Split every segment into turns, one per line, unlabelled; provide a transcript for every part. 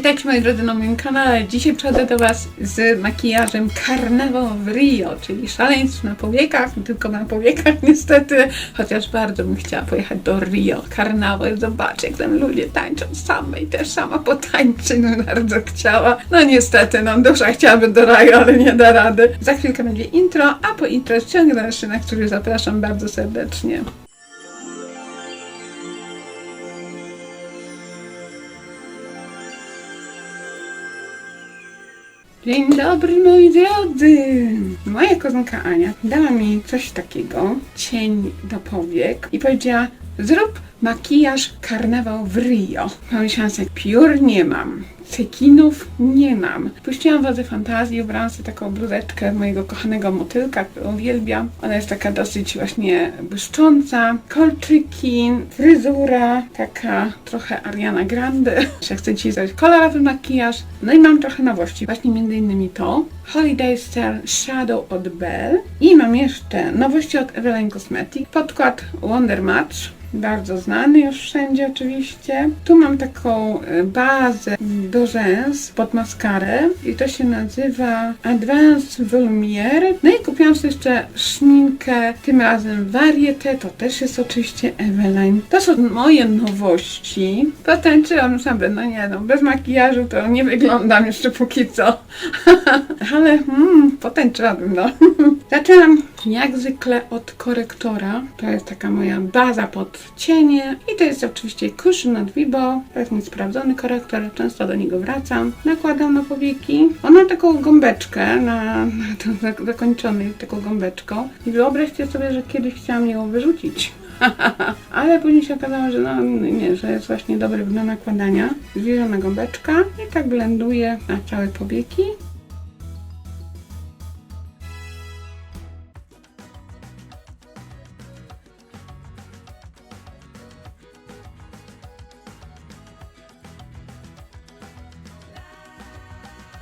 Witajcie moi drodzy na moim kanale. Dzisiaj przychodzę do Was z makijażem Carnaval w Rio, czyli szaleństwo na powiekach, tylko na powiekach niestety, chociaż bardzo bym chciała pojechać do Rio. Karnawał, zobaczcie jak tam ludzie tańczą same i też sama potańczyć bym bardzo chciała. No niestety, no dusza chciałaby do raju, ale nie da rady. Za chwilkę będzie intro, a po intro jest ciąg dalszy, na który zapraszam bardzo serdecznie. Dzień dobry moi drodzy! Moja kozynka Ania dała mi coś takiego, cień do powiek i powiedziała zrób makijaż karnawał w Rio. Pomyślałam sobie, piór nie mam, cekinów nie mam. Puściłam wodze fantazji, ubrałam sobie taką bluzeczkę mojego kochanego motylka, którą uwielbiam. Ona jest taka dosyć właśnie błyszcząca, kolczyki, fryzura, taka trochę Ariana Grande. Że chcę Ci zrobić kolorowy makijaż. No i mam trochę nowości, właśnie między innymi to. Holiday Star Shadow od Belle. I mam jeszcze nowości od Eveline Cosmetics. Podkład Wonder Match bardzo znany już wszędzie oczywiście. Tu mam taką e, bazę do rzęs pod maskarę i to się nazywa Advanced Volumiere. No i kupiłam sobie jeszcze szminkę, tym razem Varieté, to też jest oczywiście Eveline. To są moje nowości. Potańczyłam sobie, no nie no, bez makijażu to nie wyglądam jeszcze póki co. Ale mm, potańczyłabym, no. Zaczynam jak zwykle od korektora. To jest taka moja baza pod cienie. I to jest oczywiście Cushion od Vibo. To jest mój sprawdzony korektor. Często do niego wracam. Nakładam na powieki. On ma taką gąbeczkę na, na zak- zakończony taką gąbeczką. I wyobraźcie sobie, że kiedyś chciałam ją wyrzucić. Ale później się okazało, że no nie, że jest właśnie dobry do nakładania. Zwierzona gąbeczka i tak blenduję na całe powieki.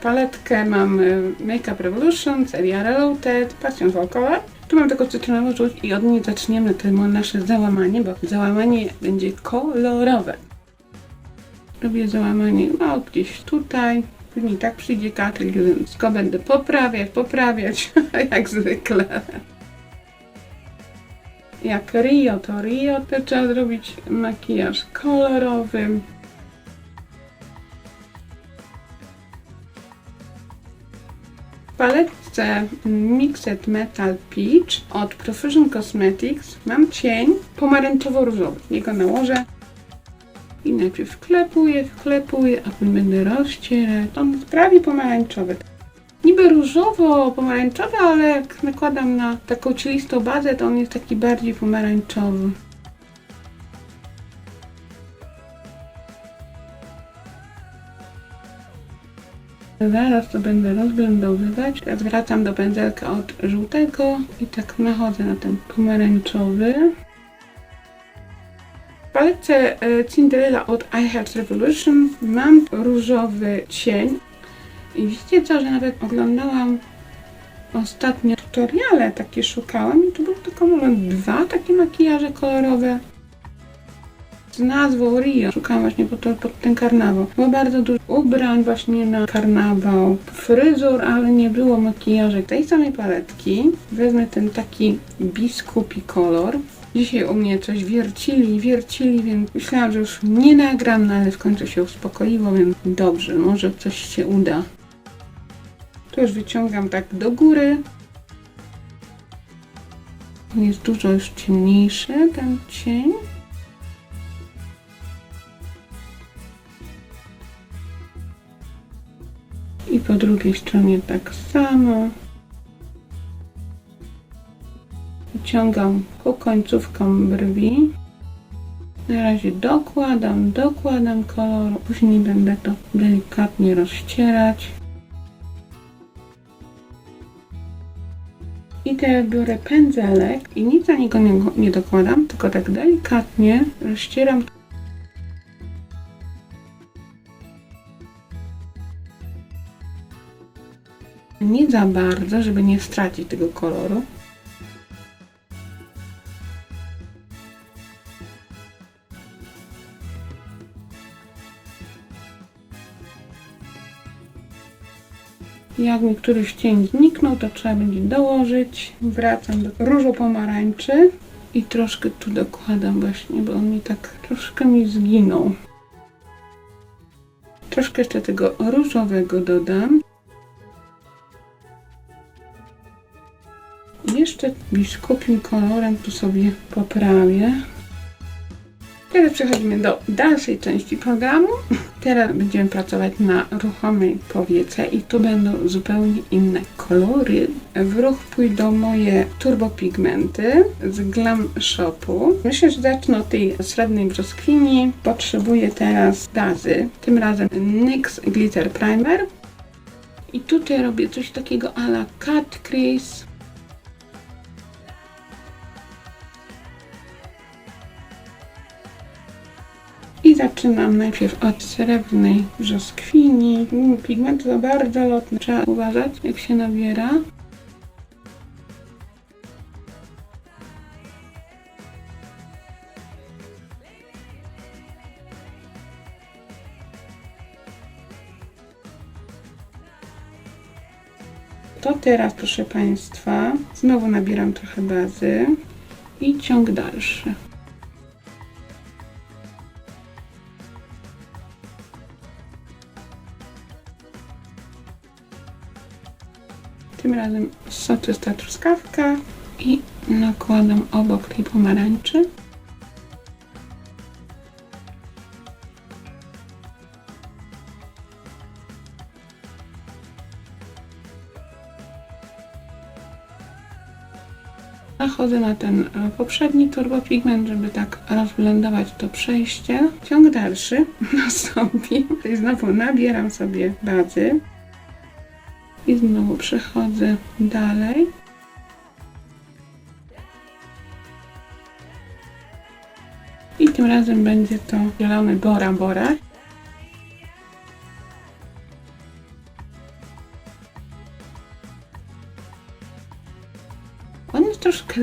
Paletkę mam y, Makeup Revolution, seria Reloaded, Passion for Color. Tu mam tylko cytrynową żółć i od niej zaczniemy to nasze załamanie, bo załamanie będzie kolorowe. Robię załamanie no, gdzieś tutaj. Później tak przyjdzie kaklik, więc go będę poprawiać, poprawiać, jak zwykle. Jak Rio to Rio, to trzeba zrobić makijaż kolorowy. Paletce Mixed Metal Peach od Profusion Cosmetics mam cień pomarańczowo-różowy. Jego nałożę i najpierw wklepuję, wklepuję, a potem będę rozcierać. On jest prawie pomarańczowy. Niby różowo-pomarańczowy, ale jak nakładam na taką cielistą bazę, to on jest taki bardziej pomarańczowy. Zaraz to będę rozblendowywać. Teraz wracam do pędzelka od żółtego i tak nachodzę na ten pomarańczowy. W paletce e, Cinderella od I Heart Revolution mam różowy cień. I widzicie co, że nawet oglądałam ostatnio tutoriale takie szukałam i tu był tylko moment dwa takie makijaże kolorowe z nazwą Rio. Szukałam właśnie pod, to, pod ten karnawał. Było bardzo dużo ubrań właśnie na karnawał, fryzur, ale nie było makijażu tej samej paletki. Wezmę ten taki biskupi kolor. Dzisiaj u mnie coś wiercili, wiercili, więc myślałam, że już nie nagram, no ale w końcu się uspokoiło, więc dobrze, może coś się uda. Tu już wyciągam tak do góry. Jest dużo już ciemniejszy ten cień. I po drugiej stronie tak samo. Wyciągam ku końcówkom brwi. Na razie dokładam, dokładam kolor. Później będę to delikatnie rozcierać. I teraz biorę pędzelek i nic na niego nie, nie dokładam, tylko tak delikatnie rozcieram Nie za bardzo, żeby nie stracić tego koloru. Jak mi któryś cień zniknął, to trzeba będzie dołożyć. Wracam do różu pomarańczy i troszkę tu dokładam właśnie, bo on mi tak troszkę mi zginął. Troszkę jeszcze tego różowego dodam. Biskupim kolorem tu sobie poprawię. Teraz przechodzimy do dalszej części programu. Teraz będziemy pracować na ruchomej powiece i tu będą zupełnie inne kolory. W ruch pójdą moje turbopigmenty z Glam Shopu. Myślę, że zacznę od tej srebrnej brzoskwini. Potrzebuję teraz bazy, tym razem NYX Glitter Primer. I tutaj robię coś takiego a la Cut Crease. Zaczynam najpierw od srebrnej brzoskwini. Mm, Pigmenty to bardzo lotne, trzeba uważać jak się nabiera. To teraz, proszę Państwa, znowu nabieram trochę bazy i ciąg dalszy. Tym razem soczysta truskawka i nakładam obok tej pomarańczy. Nachodzę na ten e, poprzedni turbopigment, żeby tak rozblendować to przejście. Ciąg dalszy nastąpi. Znowu nabieram sobie bazy. I znowu przechodzę dalej. I tym razem będzie to zielony Bora Bora.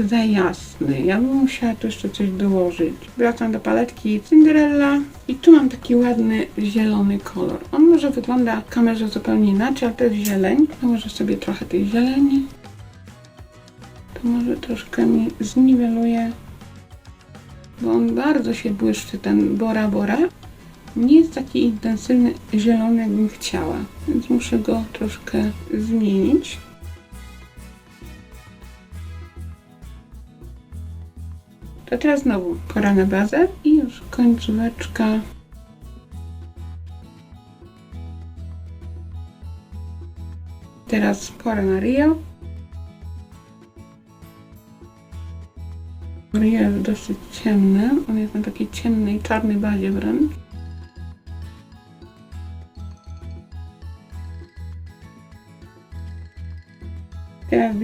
Za jasny. Ja bym musiała tu jeszcze coś dołożyć. Wracam do paletki Cinderella i tu mam taki ładny zielony kolor. On może wygląda w kamerze zupełnie inaczej, ale to jest zieleń. To może sobie trochę tej zieleni. To może troszkę mi zniweluje, bo on bardzo się błyszczy, ten Bora Bora. Nie jest taki intensywny zielony, jakbym chciała, więc muszę go troszkę zmienić. Teraz znowu pora na bazę i już końcóweczka. Teraz pora na Rio. Rio jest dosyć ciemny. On jest na takiej ciemnej, czarnej bazie wręcz.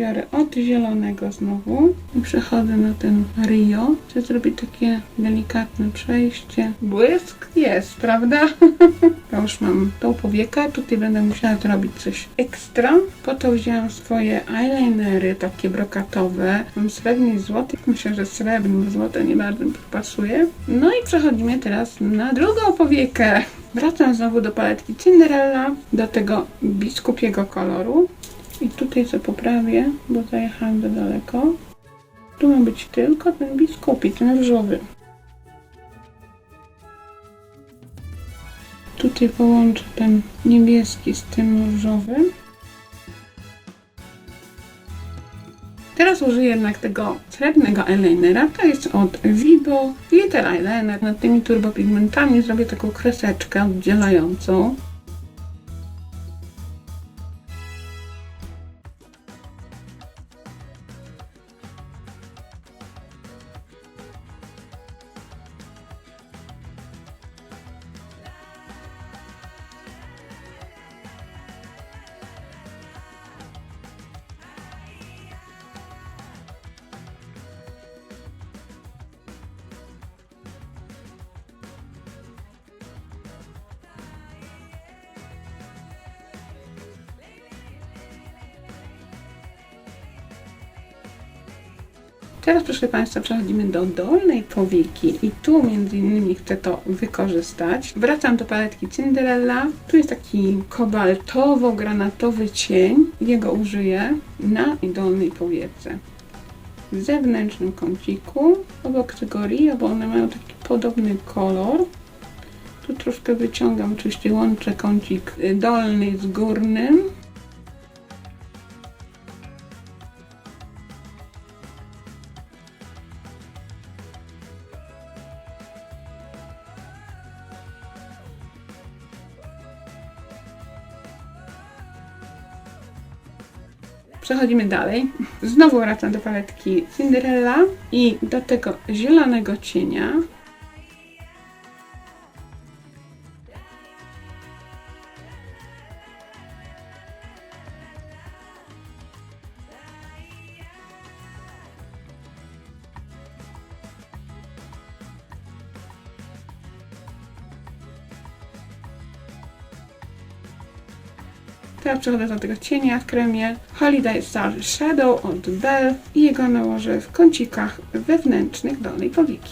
Biorę od zielonego znowu i przechodzę na ten Rio. Chcę zrobić takie delikatne przejście. Błysk jest, prawda? to już mam tą powiekę. Tutaj będę musiała zrobić coś ekstra. Po to wzięłam swoje eyelinery takie brokatowe. Mam srebrny i złoty. Myślę, że srebrny, bo złote nie bardzo mi pasuje. No i przechodzimy teraz na drugą powiekę. Wracam znowu do paletki Cinderella, do tego biskupiego koloru. I tutaj co poprawię, bo zajechałam za daleko. Tu ma być tylko ten biskupi, ten różowy. Tutaj połączę ten niebieski z tym różowym. Teraz użyję jednak tego srebrnego eyelinera. To jest od Vibo Glitter Eyeliner. Nad tymi turbopigmentami zrobię taką kreseczkę oddzielającą. Teraz, proszę Państwa, przechodzimy do dolnej powieki i tu między innymi chcę to wykorzystać. Wracam do paletki Cinderella. Tu jest taki kobaltowo-granatowy cień. Jego użyję na dolnej powiece. W zewnętrznym kąciku, obok tego Rio, bo one mają taki podobny kolor. Tu troszkę wyciągam, oczywiście łączę kącik y, dolny z górnym. Przechodzimy dalej. Znowu wracam do paletki Cinderella i do tego zielonego cienia. Przechodzę do tego cienia w kremie Holiday Star Shadow od Bell i jego nałożę w kącikach wewnętrznych dolnej powieki.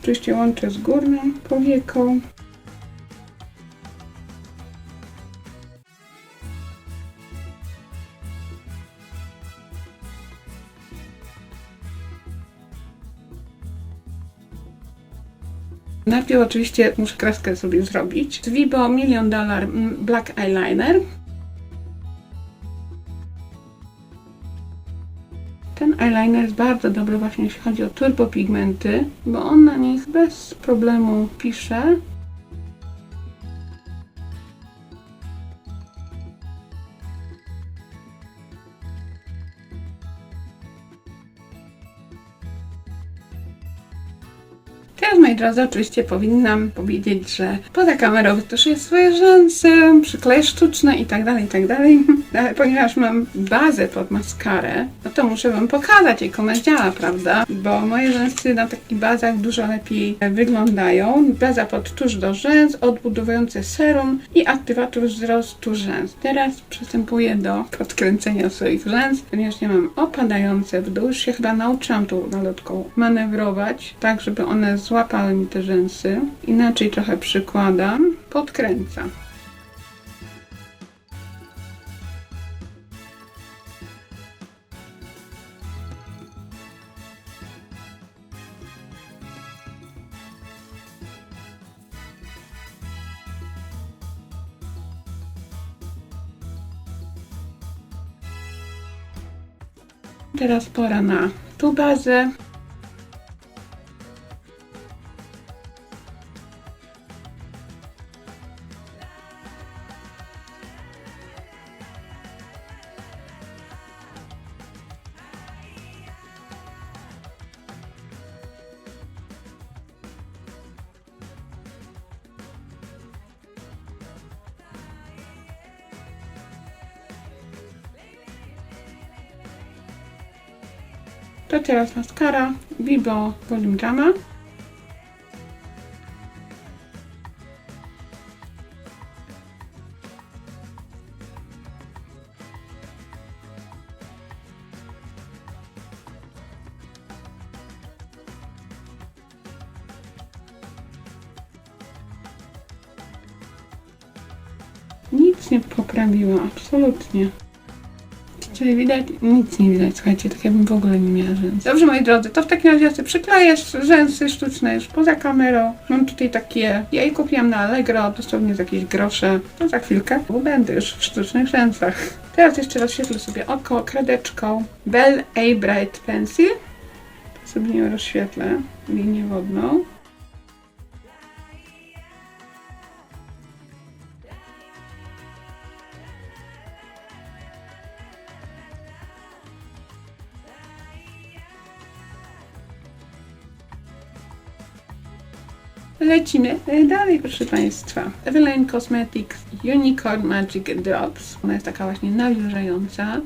Oczywiście łączę z górną powieką. Najpierw oczywiście muszę kreskę sobie zrobić. Z Vibo Million Dollar mm, Black Eyeliner. Ten eyeliner jest bardzo dobry właśnie jeśli chodzi o turbopigmenty, bo on na nich bez problemu pisze. Teraz, moi drodzy, oczywiście powinnam powiedzieć, że poza kamerą wytuszuję swoje rzęsy, przykleję sztuczne i tak dalej, i tak. Ale ponieważ mam bazę pod maskarę, no to muszę wam pokazać, jak ona działa, prawda? Bo moje rzęsy na takich bazach dużo lepiej wyglądają. Baza pod tusz do rzęs, odbudowujące serum i aktywator wzrostu rzęs. Teraz przystępuję do podkręcenia swoich rzęs, ponieważ nie mam opadające w dół. Już się chyba nauczyłam tą nalotką manewrować, tak żeby one złapały mi te rzęsy. Inaczej trochę przykładam, podkręcam. Teraz pora na tą bazę. Teraz maskara Bibo Volume Drama. Nic nie poprawiła, absolutnie. Czyli widać? Nic nie widać, słuchajcie, tak jakbym w ogóle nie miała rzęs. Dobrze, moi drodzy, to w takim razie sobie przykleję rzęsy sztuczne już poza kamerą. Mam tutaj takie, ja je kupiłam na Allegro, dosłownie za jakieś grosze. To za chwilkę, bo będę już w sztucznych rzęsach. Teraz jeszcze rozświetlę sobie oko kredeczką Bell A Bright Pencil. Sobie nie rozświetlę linię wodną. Lecimy e, dalej, proszę Państwa. Eveline Cosmetics Unicorn Magic Drops. Ona jest taka właśnie nawilżająca.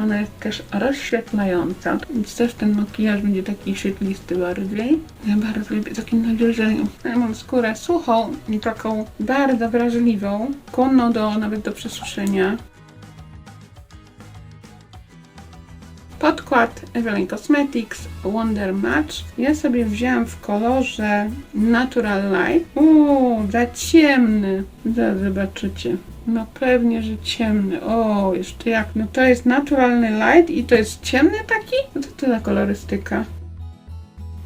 Ona jest też rozświetlająca, więc też ten makijaż będzie taki świetlisty bardziej. Ja bardzo lubię takie nawilżeniu. Ja mam skórę suchą i taką bardzo wrażliwą, skłonną do, nawet do przesuszenia. Evelyn Cosmetics Wonder Match. Ja sobie wzięłam w kolorze Natural Light. Uuu, za ciemny. Zaraz zobaczycie. No pewnie, że ciemny. O, jeszcze jak. No to jest naturalny light i to jest ciemny taki? No to za kolorystyka.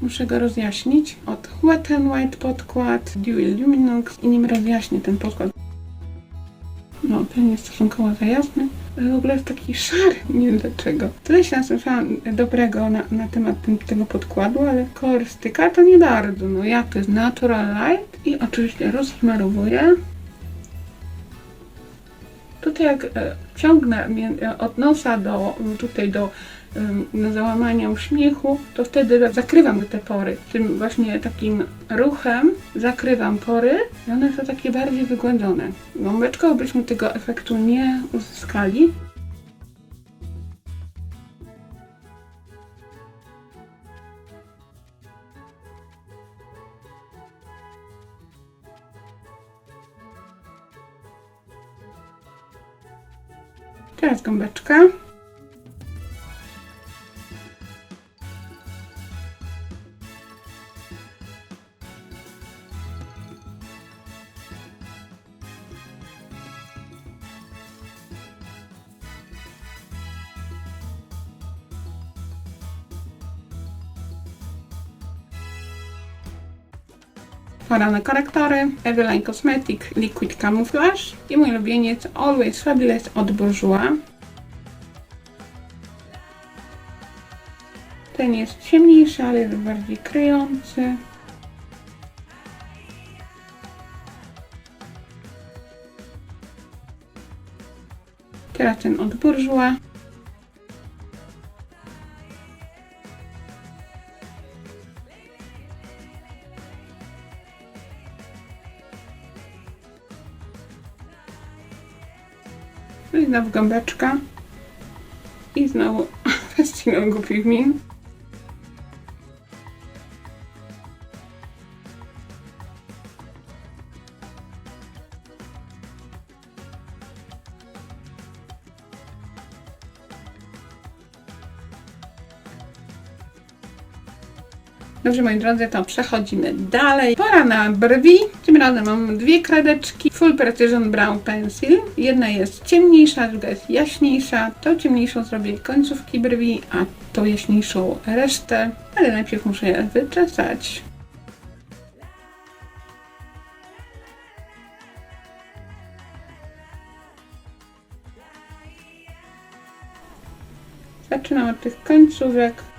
Muszę go rozjaśnić. Od Wet n White podkład Dewy Luminux i nim rozjaśnię ten podkład. No, ten jest stosunkowo za jasny. W ogóle jest taki szary, nie wiem dlaczego. Tyle się nasłyszałam dobrego na, na temat tym, tego podkładu, ale kolorystyka to nie bardzo. No jak to jest Natural Light i oczywiście rozsmarowuję. Tutaj jak e, ciągnę e, od nosa do tutaj do em, do załamania uśmiechu, to wtedy zakrywam te pory. Tym właśnie takim ruchem zakrywam pory i one są takie bardziej wygłębione. Gąbeczką byśmy tego efektu nie uzyskali. Teraz gąbeczka. Pora na korektory. Eveline Cosmetic Liquid Camouflage i mój ulubieniec Always Fabulous od Bourjois. Ten jest ciemniejszy, ale jest bardziej kryjący. Teraz ten od Bourjois. Znowu gąbeczka. I znowu festiną głupich min. Dobrze, moi drodzy, to przechodzimy dalej. Pora na brwi. Tym razem mam dwie kredeczki Full Precision Brown Pencil. Jedna jest ciemniejsza, druga jest jaśniejsza. Tą ciemniejszą zrobię końcówki brwi, a tą jaśniejszą resztę. Ale najpierw muszę je wyczesać. Zaczynam od tych końcówek.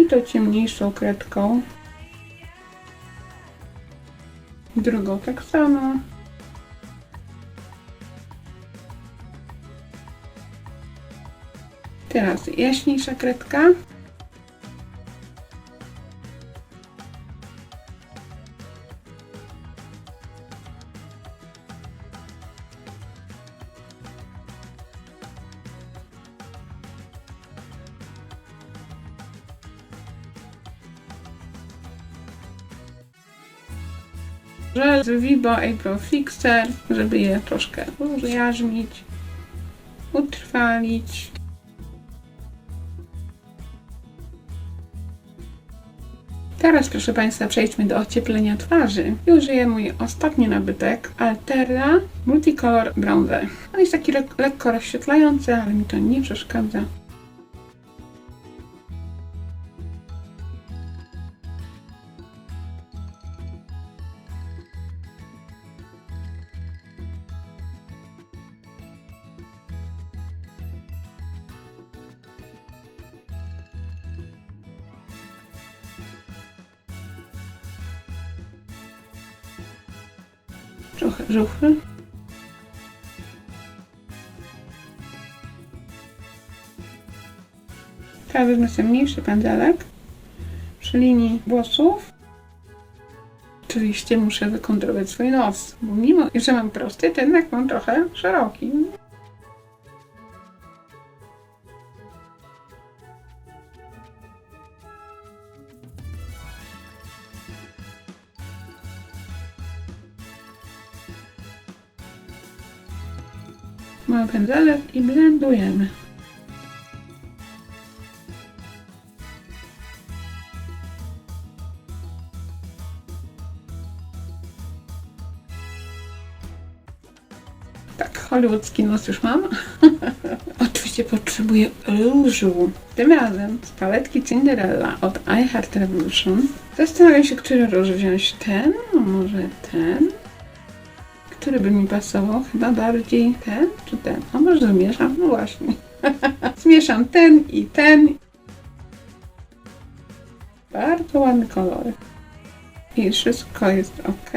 I to ciemniejszą kredką. Drugą tak samo. Teraz jaśniejsza kredka. Żel z Vibo Eyebrow Fixer, żeby je troszkę ujarzmić, utrwalić. Teraz, proszę Państwa, przejdźmy do ocieplenia twarzy. I użyję mój ostatni nabytek, Altera Multicolor Bronzer. On jest taki le- lekko rozświetlający, ale mi to nie przeszkadza. Trochę żuchwy. Teraz wezmę sobie mniejszy pędzelek przy linii włosów. Oczywiście muszę wykontrować swój nos, bo mimo, że mam prosty, to jednak mam trochę szeroki. Mały pędzelek i blendujemy. Tak, hollywoodzki nos już mam. Oczywiście potrzebuję różu. Tym razem z paletki Cinderella od I Revolution. Zastanawiam się, który róż wziąć. Ten, może ten? Który by mi pasował? Chyba bardziej ten czy ten? A może zmieszam? No właśnie. Zmieszam ten i ten. Bardzo ładny kolor. I wszystko jest ok.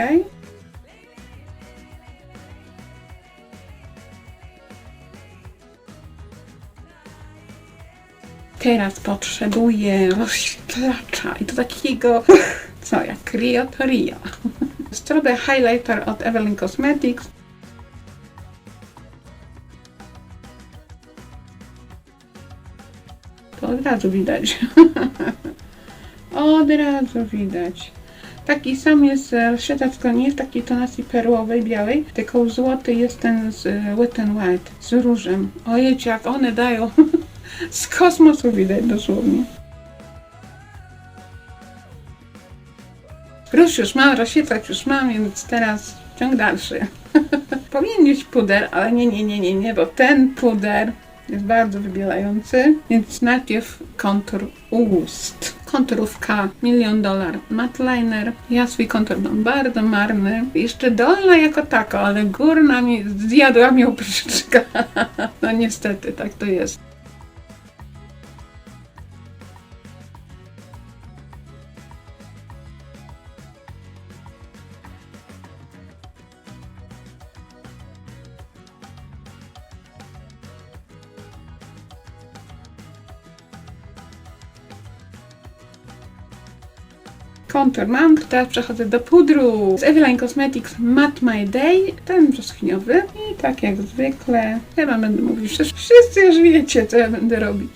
Teraz potrzebuję rozświetlacza i to takiego, co jak Rio to Rio. Strobe Highlighter od Evelyn Cosmetics. To od razu widać. od razu widać. Taki sam jest e, tylko nie jest takiej tonacji perłowej, białej, tylko złoty jest ten z e, Wet n White, z różem. Ojej, jak one dają. z kosmosu widać dosłownie. Róż już mam, rozświetlacz już mam, więc teraz ciąg dalszy. Powinien mieć puder, ale nie, nie, nie, nie, nie, bo ten puder jest bardzo wybielający, więc najpierw kontur ust. Konturówka Milion Dolar Matte Liner. Ja swój kontur mam bardzo marny. Jeszcze dolna jako tako, ale górna mi zjadła mi opróczka. No niestety, tak to jest. Kontur mam, teraz przechodzę do pudru z Eveline Cosmetics Matte My Day, ten brzoskwiniowy i tak jak zwykle, chyba będę mówić, wszyscy wszyscy już wiecie co ja będę robić.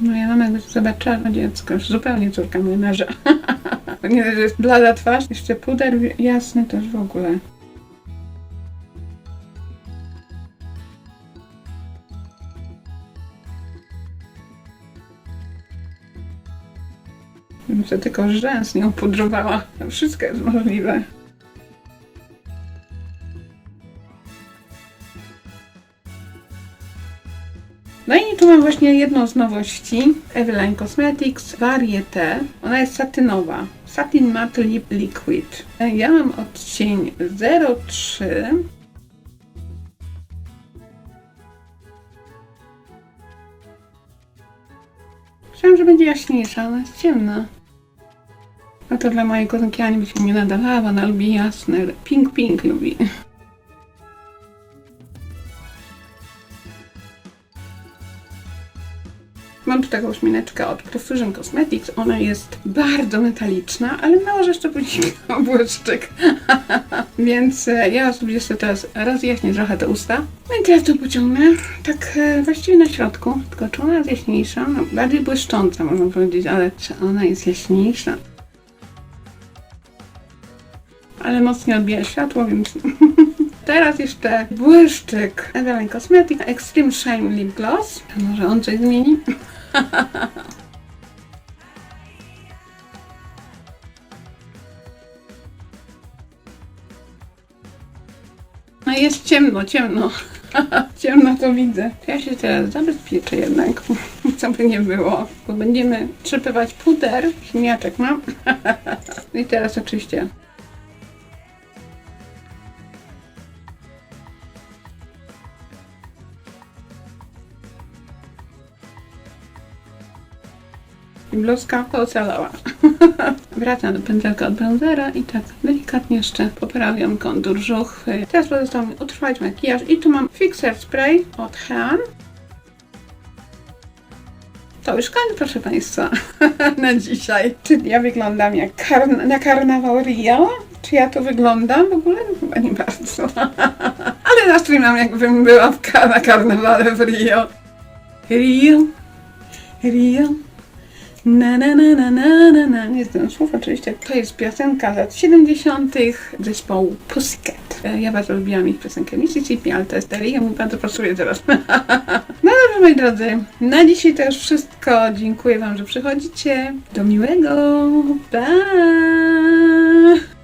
No ja mam jakby zobaczyła no dziecko, już zupełnie córka młynarza. Nie, że jest blada twarz, jeszcze puder jasny już w ogóle. Sobie tylko rzęs nie upudrowała. Wszystko jest możliwe. No i tu mam właśnie jedną z nowości Eveline Cosmetics Varieté. Ona jest satynowa. Satin Matte Lip Liquid. Ja mam odcień 03. Myślałam, że będzie jaśniejsza, ale jest ciemna. A to dla mojej koleżanki Ani by się nie nadawała, ona lubi jasne. Pink pink lubi. Mam taką szmineczkę od Precision Cosmetics. Ona jest bardzo metaliczna, ale nałożę jeszcze później błyszczyk. Więc e, ja sobie teraz rozjaśnię trochę te usta. No i teraz to pociągnę tak e, właściwie na środku. Tylko czy ona jest jaśniejsza? No, bardziej błyszcząca można powiedzieć, ale czy ona jest jaśniejsza? Ale mocniej odbija światło, więc Teraz jeszcze błyszczyk Eveline Cosmetics Extreme Shine Lip Gloss. Może on coś zmieni? No jest ciemno, ciemno. ciemno to widzę. Ja się teraz zabezpieczę jednak, co by nie było, bo będziemy trzepywać puder. Śmiaczek mam. I teraz oczywiście I bluzka ocalała. Wracam do pędzelka od bronzera i tak delikatnie jeszcze poprawiam kontur żuchwy. Teraz pozostało mi utrwalić makijaż i tu mam Fixer Spray od Han. To już koniec, proszę Państwa, na dzisiaj. Czy ja wyglądam jak karn- na karnawał Rio? Czy ja to wyglądam w ogóle? Chyba nie bardzo. Ale nastrój mam jakbym była w ka- na karnawale w Rio. Rio, Rio. Na na na na na na na. Nie znam słów oczywiście. To jest piosenka z lat 70. zespołu Pussycat. E, Ja bardzo lubiłam ich piosenkę Mississippi, ale to jest Rio mi bardzo pasuje teraz. no dobrze moi drodzy, na dzisiaj to już wszystko. Dziękuję wam, że przychodzicie. Do miłego. Bye!